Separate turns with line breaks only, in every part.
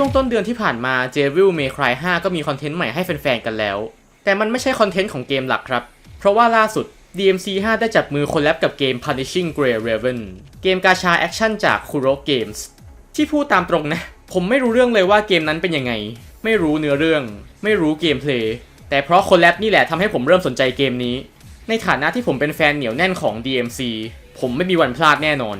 ช่วงต้นเดือนที่ผ่านมา j v i l May Cry 5 ก็มีคอนเทนต์ใหม่ให้แฟนๆกันแล้ว แต่มันไม่ใช่คอนเทนต์ของเกมหลักครับ เพราะว่าล่าสุด DMC 5 ได้จับมือคนแลบกับเกม Punishing Grey Raven เกมกาชาแอคชั่นจาก Kuro Games ที่พูดตามตรงนะ ผมไม่รู้เรื่องเลยว่าเกมนั้นเป็นยังไง ไม่รู้เนื้อเรื่อง ไม่รู้เกมเพลย์ แต่เพราะคนแลบนี่แหละทำให้ผมเริ่มสนใจเกมนี้ ในฐานะที่ผมเป็นแฟนเหนียวแน่นของ DMC ผมไม่มีวันพลาดแน่นอน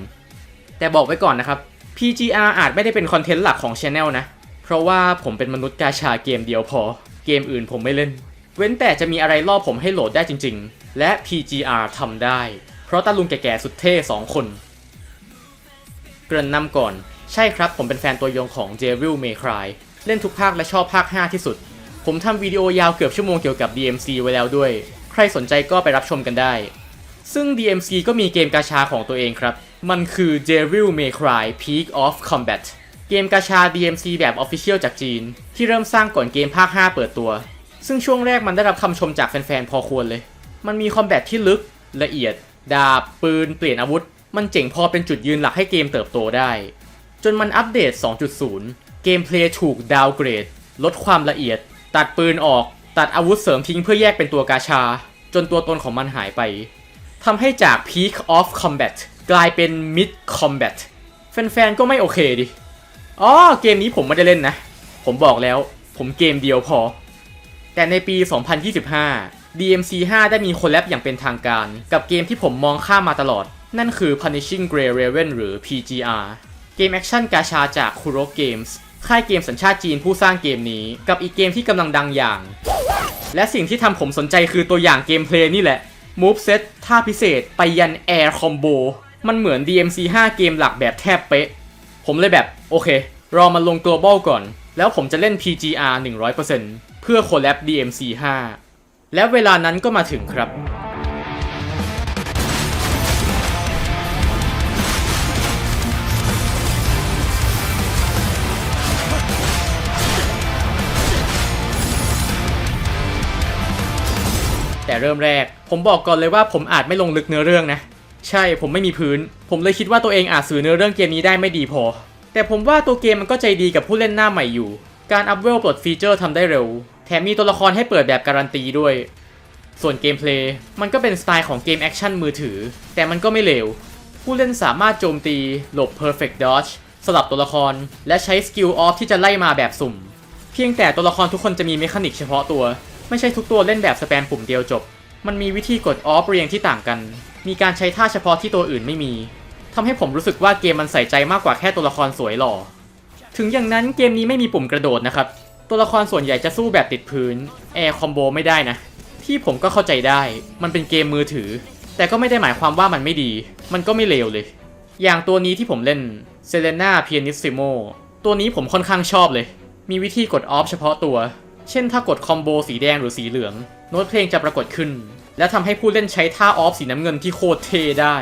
แต่บอกไว้ก่อนนะครับ PGR อาจไม่ได้เป็นคอนเทนต์หลักของ Channel นะ เพราะว่าผมเป็นมนุษย์กาชาเกมเดียวพอ เกมอื่นผมไม่เล่น เว้นแต่จะมีอะไรล่อผมให้โหลดได้จริง ๆ และ PGR ทำได้ เพราะตาลุงแก่ๆสุดเท่สองคน เกริ่นนำก่อน ใช่ครับผมเป็นแฟนตัวยงของ j v i l May Cry เล่นทุกภาคและชอบภาค 5 ที่สุด ผมทำวิดีโอยาวเกือบชั่วโมงเกี่ยวกับ DMC ไว้แล้วด้วย ใครสนใจก็ไปรับชมกันได้ ซึ่ง DMC ก็มีเกมกาชาของตัวเองครับ มันคือ Devil May Cry Peak of Combat เกมกาชา DMC แบบ Official จากจีน ที่เริ่มสร้างก่อนเกมภาค 5 เปิดตัว ซึ่งช่วงแรกมันได้รับคำชมจากแฟนๆ พอควรเลย มันมีคอมแบทที่ลึก ละเอียด ดาบ ปืน เปลี่ยนอาวุธ มันเจ๋งพอเป็นจุดยืนหลักให้เกมเติบโตได้ จนมันอัปเดต 2.0 เกมเพลย์ถูกดาวเกรด ลดความละเอียด ตัดปืนออก ตัดอาวุธเสริมทิ้งเพื่อแยกเป็นตัวกาชา จนตัวตนของมันหายไปทำให้จาก Peak of Combat กลายเป็น Mid Combat แฟนๆ ก็ไม่โอเคดิ อ๋อ เกมนี้ผมไม่ได้เล่นนะ ผมบอกแล้ว ผมเกมเดียวพอ แต่ในปี 2025 DMC 5 ได้มีคนแลบอย่างเป็นทางการ กับเกมที่ผมมองข้ามมาตลอด นั่นคือ Punishing Grey Raven หรือ PGR เกมแอคชั่นกาชาจาก Kuro Games ค่ายเกมสัญชาติจีนผู้สร้างเกมนี้ กับอีกเกมที่กำลังดังอย่าง และสิ่งที่ทำผมสนใจคือตัวอย่างเกมเพลย์นี่แหละ Move Set ท่าพิเศษไปยัน Air Combo มันเหมือน DMC 5 เกมหลักแบบแทบเป๊ะ ผมเลยแบบโอเค รอมันลง global ก่อน แล้วผมจะเล่น PGR 100%เพื่อ collab DMC 5 และเวลานั้นก็มาถึงครับแต่เริ่มแรก ผมบอกก่อนเลยว่าผมอาจไม่ลงลึกเนื้อเรื่องนะ ใช่ผมไม่มีพื้น ผมเลยคิดว่าตัวเองอาจสื่อเนื้อเรื่องเกมนี้ได้ไม่ดีพอ แต่ผมว่าตัวเกมมันก็ใจดีกับผู้เล่นหน้าใหม่อยู่ การอัพเวลปลดฟีเจอร์ทำได้เร็ว แถมมีตัวละครให้เปิดแบบการันตีด้วย ส่วนเกมเพลย์มันก็เป็นสไตล์ของเกมแอคชั่นมือถือ แต่มันก็ไม่เลวผู้เล่นสามารถโจมตีหลบ perfect dodge สลับตัวละคร และใช้สกิลออฟที่จะไล่มาแบบสุ่ม เพียงแต่ตัวละครทุกคนจะมีเมคานิกเฉพาะตัว ไม่ใช่ทุกตัวเล่นแบบสแปมปุ่มเดียวจบ มันมีวิธีกดออฟเรียงที่ต่างกัน มีการใช้ท่าเฉพาะที่ตัวอื่นไม่มีทำให้ผมรู้สึกว่าเกมมันใส่ใจมากกว่าแค่ตัวละครสวยหล่อ ถึงอย่างนั้นเกมนี้ไม่มีปุ่มกระโดดนะครับ ตัวละครส่วนใหญ่จะสู้แบบติดพื้นแอร์คอมโบไม่ได้นะ ที่ผมก็เข้าใจได้ มันเป็นเกมมือถือ แต่ก็ไม่ได้หมายความว่ามันไม่ดี มันก็ไม่เลวเลย อย่างตัวนี้ที่ผมเล่นเซเลน่าเพียนิสซิโมตัวนี้ผมค่อนข้างชอบเลย มีวิธีกดออฟเฉพาะตัว เช่นถ้ากดคอมโบสีแดงหรือสีเหลือง โน้ตเพลงจะปรากฏขึ้น และทำให้ผู้เล่นใช้ท่าออฟสีน้ำเงินที่โคตรเทได้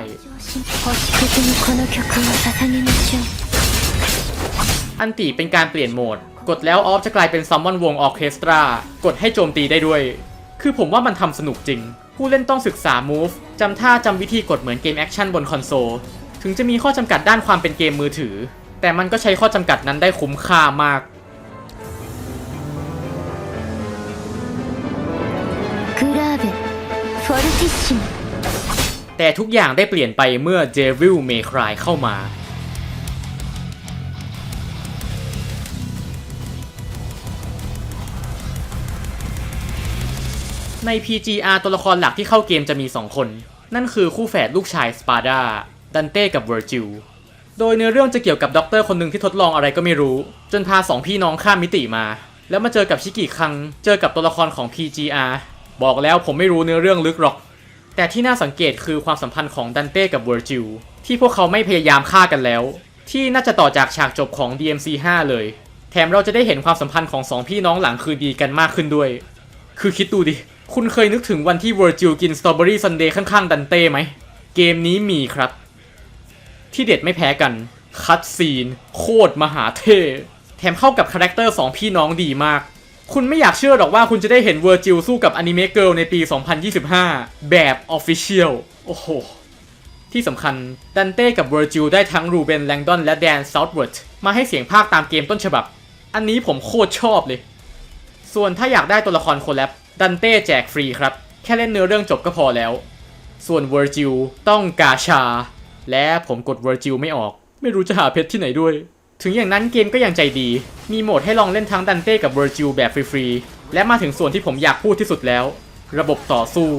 อันตีเป็นการเปลี่ยนโหมด กดแล้วออฟจะกลายเป็นซัมมอนวงออเคสตรากดให้โจมตีได้ด้วย คือผมว่ามันทำสนุกจริง ผู้เล่นต้องศึกษามูฟจำท่าจำวิธีกดเหมือนเกมแอคชั่นบนคอนโซล ถึงจะมีข้อจำกัดด้านความเป็นเกมมือถือ แต่มันก็ใช้ข้อจำกัดนั้นได้คุ้มค่ามาก แต่ทุกอย่างได้เปลี่ยนไปเมื่อ Devil May Cry เข้ามา ใน PGR ตัวละครหลักที่เข้าเกมจะมี 2 คน นั่นคือคู่แฝดลูกชายสปาดาดันเต้กับเวอร์จิลโดยเนื้อเรื่องจะเกี่ยวกับด็อกเตอร์คนหนึ่งที่ทดลองอะไรก็ไม่รู้ จนพาสองพี่น้องข้ามมิติมา แล้วมาเจอกับชิกิคัง เจอกับตัวละครของ PGR บอกแล้วผมไม่รู้เนื้อเรื่องลึกหรอก แต่ที่น่าสังเกตคือความสัมพันธ์ของดันเต้กับเวอร์จิลที่พวกเขาไม่พยายามฆ่ากันแล้ว ที่น่าจะต่อจากฉากจบของ DMC 5 เลย แถมเราจะได้เห็นความสัมพันธ์ของสองพี่น้องหลังคืนดีกันมากขึ้นด้วย คือคิดดูดิ คุณเคยนึกถึงวันที่เวอร์จิลกินสตรอเบอรี่ซันเดย์ข้างๆดันเต้ไหม เกมนี้มีครับ ที่เด็ดไม่แพ้กัน คัตซีน โคตรมหาเท่แถมเข้ากับคาแรคเตอร์สองพี่น้องดีมาก คุณไม่อยากเชื่อหรอกว่าคุณจะได้เห็นเวอร์จิลสู้กับอนิเมะเกิลในปี 2025 แบบออฟฟิเชียล โอ้โห ที่สำคัญดันเต้กับเวอร์จิลได้ทั้งรูเบนแลงดอนและแดนซาวท์เวิร์ดมาให้เสียงภาคตามเกมต้นฉบับ อันนี้ผมโคตรชอบเลย ส่วนถ้าอยากได้ตัวละครโคแลบดันเต้แจกฟรีครับ แค่เล่นเนื้อเรื่องจบก็พอแล้ว ส่วนเวอร์จิลต้องกาชา และผมกดเวอร์จิลไม่ออก ไม่รู้จะหาเพชรที่ไหนด้วย ถึงอย่างนั้นเกมก็ยังใจดี มีโหมดให้ลองเล่นทั้งดันเต้กับเวอร์จิลแบบฟรีๆ และมาถึงส่วนที่ผมอยากพูดที่สุดแล้ว ระบบต่อสู้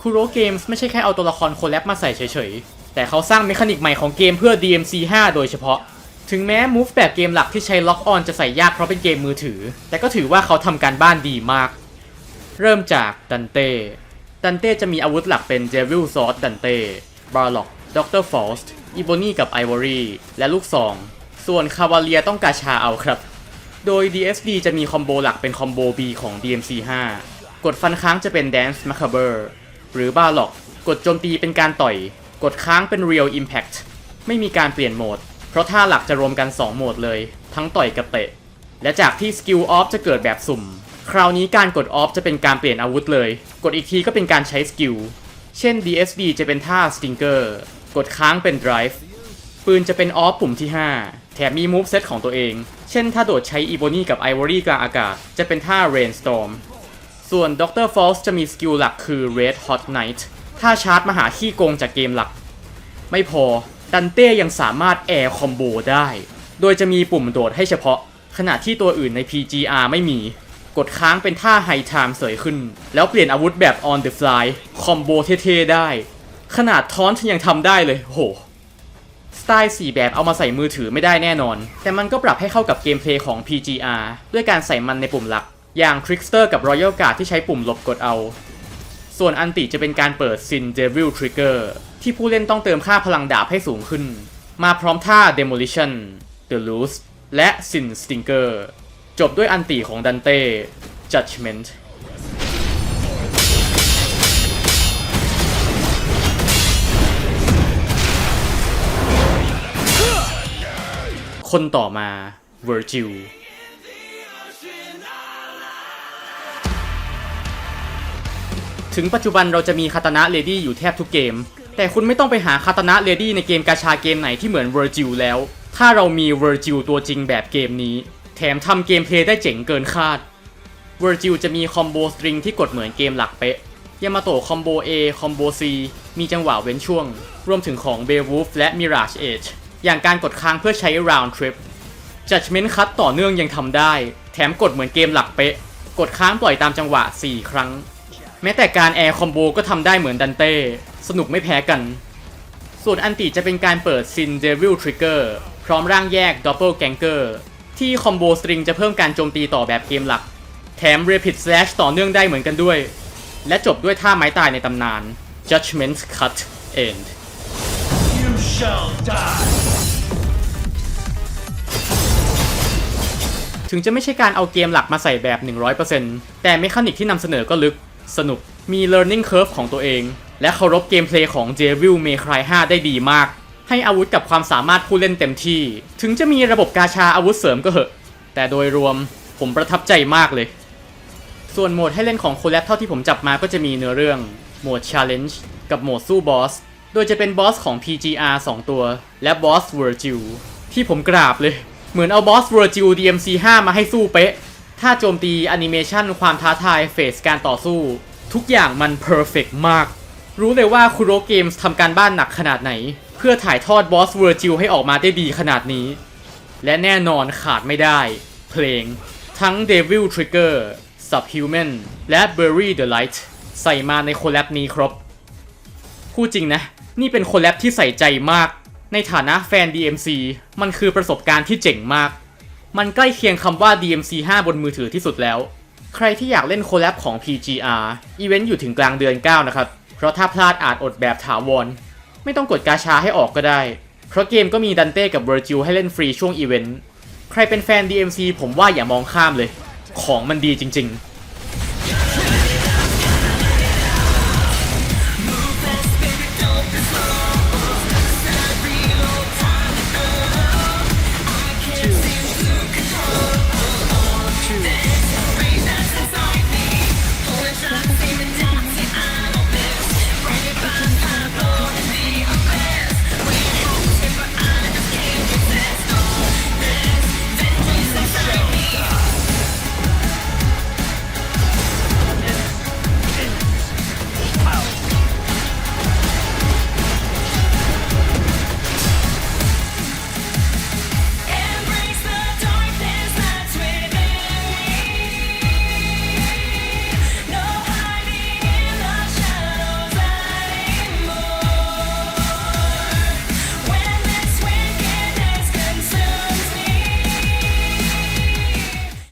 คูโรเกมส์ไม่ใช่แค่เอาตัวละครโคแลบมาใส่เฉยๆ แต่เขาสร้างเมคานิกใหม่ของเกมเพื่อ DMC 5 โดยเฉพาะ ถึงแม้มูฟแบบเกมหลักที่ใช้ล็อกออนจะใส่ยากเพราะเป็นเกมมือถือ แต่ก็ถือว่าเขาทำการบ้านดีมาก เริ่มจากดันเต้ดันเต้จะมีอาวุธหลักเป็นเจวิลซอสดันเต้บาร์ล็อกด็อกเตอร์ฟอสต์อีโบนี่กับไอวอรีและลูกซอง ส่วนคาวาเลียต้องกาชาเอาครับ โดย DSD จะมีคอมโบหลักเป็นคอมโบ B ของ DMC 5 กดฟันค้างจะเป็น Dance Macabre หรือบาร์ล็อก กดโจมตีเป็นการต่อย กดค้างเป็น Real Impact ไม่มีการเปลี่ยนโหมด เพราะท่าหลักจะรวมกัน 2 โหมดเลย ทั้งต่อยกับเตะ และจากที่สกิลออฟจะเกิดแบบสุ่ม คราวนี้การกดออฟจะเป็นการเปลี่ยนอาวุธเลย กดอีกทีก็เป็นการใช้สกิล เช่น DSD จะเป็นท่า Stinger กดค้างเป็น Drive ปืนจะเป็นออฟปุ่มที่ 5 แถมมีมูฟเซตของตัวเอง เช่นถ้าโดดใช้อีโบนี่กับไอวอรี่กลางอากาศ จะเป็นท่า Rainstorm ส่วน Dr. Falls จะมีสกิลหลักคือ Red Hot Night ถ้าชาร์จมาหาขี้โกงจากเกมหลัก ไม่พอดันเต้ยังสามารถแอร์คอมโบได้ โดยจะมีปุ่มโดดให้เฉพาะ ขณะที่ตัวอื่นใน PGR ไม่มี กดค้างเป็นท่า High Time เสยขึ้น แล้วเปลี่ยนอาวุธแบบ On the Fly คอมโบเท่ๆได้ ขนาดทอนฉันยังทำได้เลยโห สไตล์ 4 แบบเอามาใส่มือถือไม่ได้แน่นอน แต่มันก็ปรับให้เข้ากับเกมเพลย์ของ PGR ด้วยการใส่มันในปุ่มหลัก อย่าง Trickster กับ Royal Guard ที่ใช้ปุ่มหลบกดเอา ส่วนอันติจะเป็นการเปิด Sin Devil Trigger ที่ผู้เล่นต้องเติมค่าพลังดาบให้สูงขึ้น มาพร้อมท่า Demolition The Loose และ Sin Stinger จบด้วยอันติของดันเต้ Judgment คนต่อมา Virgil ถึงปัจจุบันเราจะมีคาตานะเลดี้อยู่แทบทุกเกม แต่คุณไม่ต้องไปหาคาตานะเลดี้ในเกมกาชาเกมไหนที่เหมือน Virgil แล้ว ถ้าเรามี Virgil ตัวจริงแบบเกมนี้ แถมทำเกมเพลย์ได้เจ๋งเกินคาด Virgil จะมีคอมโบสตริงที่กดเหมือนเกมหลักเป๊ะยามาโตะคอมโบ A คอมโบ C มีจังหวะเว้นช่วง รวมถึงของ Beowulf และ Mirage Age อย่างการกดค้างเพื่อใช้ Round Trip Judgment Cut ต่อเนื่องยังทำได้ แถมกดเหมือนเกมหลักเป๊ะ กดค้างปล่อยตามจังหวะ 4 ครั้ง แม้แต่การแอร์คอมโบก็ทำได้เหมือนดันเต้ สนุกไม่แพ้กัน ส่วนอันติจะเป็นการเปิด Sin Devil Trigger พร้อมร่างแยก Double Ganger ที่คอมโบสตริงจะเพิ่มการโจมตีต่อแบบเกมหลัก แถม Rapid Slash ต่อเนื่องได้เหมือนกันด้วย และจบด้วยท่าไม้ตายในตำนาน Judgment Cut End
shall die.
ถึงจะไม่ใช่การเอาเกมหลักมาใส่แบบ 100%แต่เมคานิกที่นำเสนอก็ลึก สนุก มี learning curve ของตัวเอง และเคารพเกมเพลย์ของ Devil May Cry 5 ได้ดีมาก ให้อาวุธกับความสามารถผู้เล่นเต็มที่ ถึงจะมีระบบกาชาอาวุธเสริมก็เหอะ แต่โดยรวมผมประทับใจมากเลย ส่วนโหมดให้เล่นของโคแลบเท่าที่ผมจับมาก็จะมีเนื้อเรื่อง โหมด Challenge กับโหมดสู้บอส โดยจะเป็นบอสของ PGR 2 ตัว และบอส Virgil ที่ผมกราบเลย เหมือนเอาบอส Virgil DMC 5 มาให้สู้เป๊ะ ถ้าโจมตีแอนิเมชันความท้าทายเฟสการต่อสู้ ทุกอย่างมันเพอร์เฟกมาก รู้เลยว่าคุโรเกมส์ทำการบ้านหนักขนาดไหน เพื่อถ่ายทอดบอส Virgil ให้ออกมาได้ดีขนาดนี้ และแน่นอนขาดไม่ได้ เพลง ทั้ง Devil Trigger Subhuman และ Bury the Light ใส่มาในโคแลบนี้ครบพูดจริงนะ นี่เป็นโคแลบที่ใส่ใจมาก ในฐานะแฟน DMC มันคือประสบการณ์ที่เจ๋งมาก มันใกล้เคียงคำว่า DMC 5 บนมือถือที่สุดแล้ว ใครที่อยากเล่นโคแลบของ PGR อีเวนต์อยู่ถึงกลางเดือน 9 นะครับ เพราะถ้าพลาดอาจอดแบบถาวร ไม่ต้องกดกาชาให้ออกก็ได้ เพราะเกมก็มีดันเต้กับเวอร์จิลให้เล่นฟรีช่วงอีเวนต์ ใครเป็นแฟน DMC ผมว่าอย่ามองข้ามเลย ของมันดีจริง ๆ